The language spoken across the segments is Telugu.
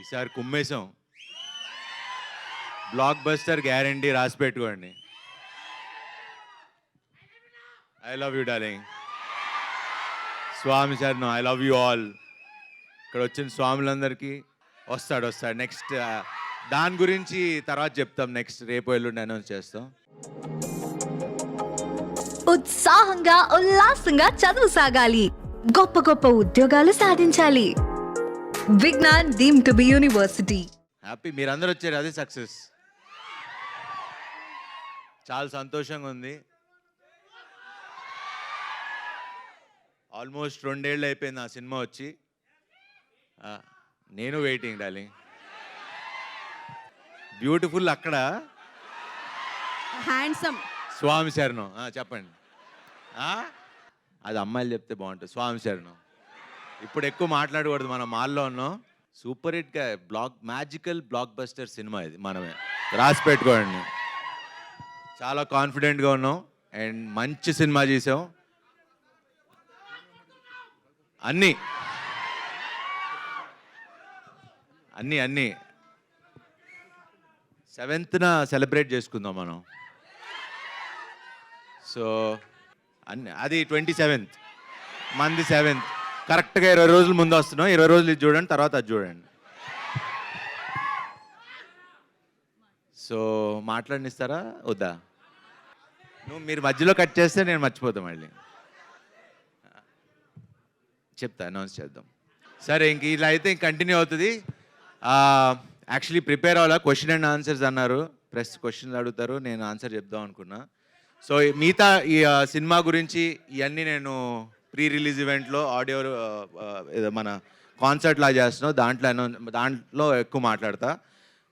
ఈసారి కుమ్మేశాం. బ్లాక్ బస్టర్ గ్యారంటీ రాసి పెట్టుకోండి. I love you darling Swamy sir I love you all ఇక్కడ వచ్చిన స్వాములందరికీ వస్తాడు వస్తాడు. నెక్స్ట్ uh, దాని గురించి తర్వాత చెప్తాం. నెక్స్ట్ రేపు ఎల్లుండి అనౌన్స్ చేస్తాం. ఉత్సాహంగా ఉల్లాసంగా చదువు సాగాలి. గొప్ప గొప్ప ఉద్యోగాలు సాధించాలి. Vignan deemed to be university. Happy మీరందరూ వచ్చారు అదే సక్సెస్ చాలా సంతోషంగా ఉంది. ఆల్మోస్ట్ రెండేళ్ళు అయిపోయింది ఆ సినిమా వచ్చి. నేను వెయిటింగ్ డార్లింగ్ బ్యూటిఫుల్ అక్కడ. హ్యాండ్సమ్ స్వామి శరణం. చెప్పండి. ఆ? అది అమ్మాయిలు చెప్తే బాగుంటుంది. స్వామి శరణం. ఇప్పుడు ఎక్కువ మాట్లాడకూడదు మనం మాల్లో ఉన్నాం సూపర్ హిట్గా block magical block buster cinema ఇది మనమే. రాసి పెట్టుకోండి. చాలా కాన్ఫిడెంట్గా ఉన్నాం. అండ్ మంచి సినిమా చేసాం. అన్నీ. అన్నీ అన్నీ. సెవెంత్న సెలబ్రేట్ చేసుకుందాం మనం. సో అన్ని అది ట్వంటీ సెవెంత్. మంది సెవెంత్. కరెక్ట్గా ఇరవై రోజులు ముందు వస్తున్నాం ఇరవై రోజులు ఇది చూడండి తర్వాత అది చూడండి. సో మాట్లాడినిస్తారా? వద్దా? నువ్వు మీరు మధ్యలో కట్ చేస్తే నేను మర్చిపోతా మళ్ళీ. చెప్తా అనౌన్స్ చేద్దాం. సరే ఇంక ఇలా అయితే ఇంక కంటిన్యూ అవుతుంది. యాక్చువల్లీ ప్రిపేర్ అవ్వాలా? క్వశ్చన్ అండ్ ఆన్సర్స్ అన్నారు. ప్రెస్ క్వశ్చన్లు అడుగుతారు నేను ఆన్సర్ చెప్దాం అనుకున్నా. సో మిగతా ఈ సినిమా గురించి ఇవన్నీ నేను ప్రీ రిలీజ్ ఈవెంట్లో ఆడియో ఏదో మన కాన్సర్ట్లా చేస్తున్నావు చేస్తున్నాం దాంట్లో దాంట్లో ఎక్కువ మాట్లాడతా.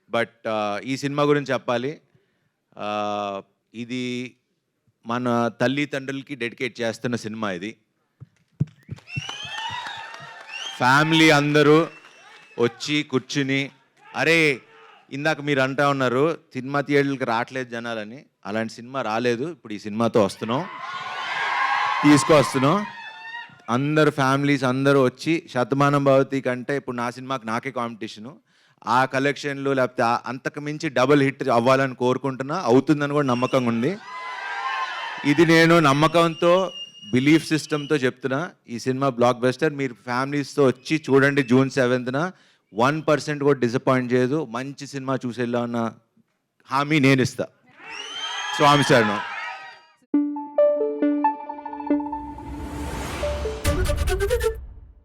బట్ ఈ సినిమా గురించి చెప్పాలి. ఇది మన తల్లిదండ్రులకి డెడికేట్ చేస్తున్న సినిమా ఇది. ఫ్యామిలీ అందరూ వచ్చి కూర్చుని అరే ఇందాక మీరు అంటా ఉన్నారు సినిమా థియేటర్కి రావట్లేదు జనాలని. అలాంటి సినిమా రాలేదు. ఇప్పుడు ఈ సినిమాతో వస్తున్నాం. తీసుకొస్తున్నాం. అందరు ఫ్యామిలీస్ అందరూ వచ్చి శతమానం భవతి కంటే ఇప్పుడు నా సినిమాకి నాకే కాంపిటీషను. ఆ కలెక్షన్లు లేకపోతే అంతకు మించి డబుల్ హిట్ అవ్వాలని కోరుకుంటున్నా అవుతుందని కూడా నమ్మకంగా ఉంది. ఇది నేను నమ్మకంతో బిలీఫ్ సిస్టమ్తో చెప్తున్నా ఈ సినిమా బ్లాక్ బస్టర్ మీరు ఫ్యామిలీస్తో వచ్చి చూడండి జూన్ సెవెంత్న. వన్ పర్సెంట్ కూడా డిసప్పాయింట్ చేయదు మంచి సినిమా చూసేలా ఉన్న హామీ నేను ఇస్తా. స్వామి సార్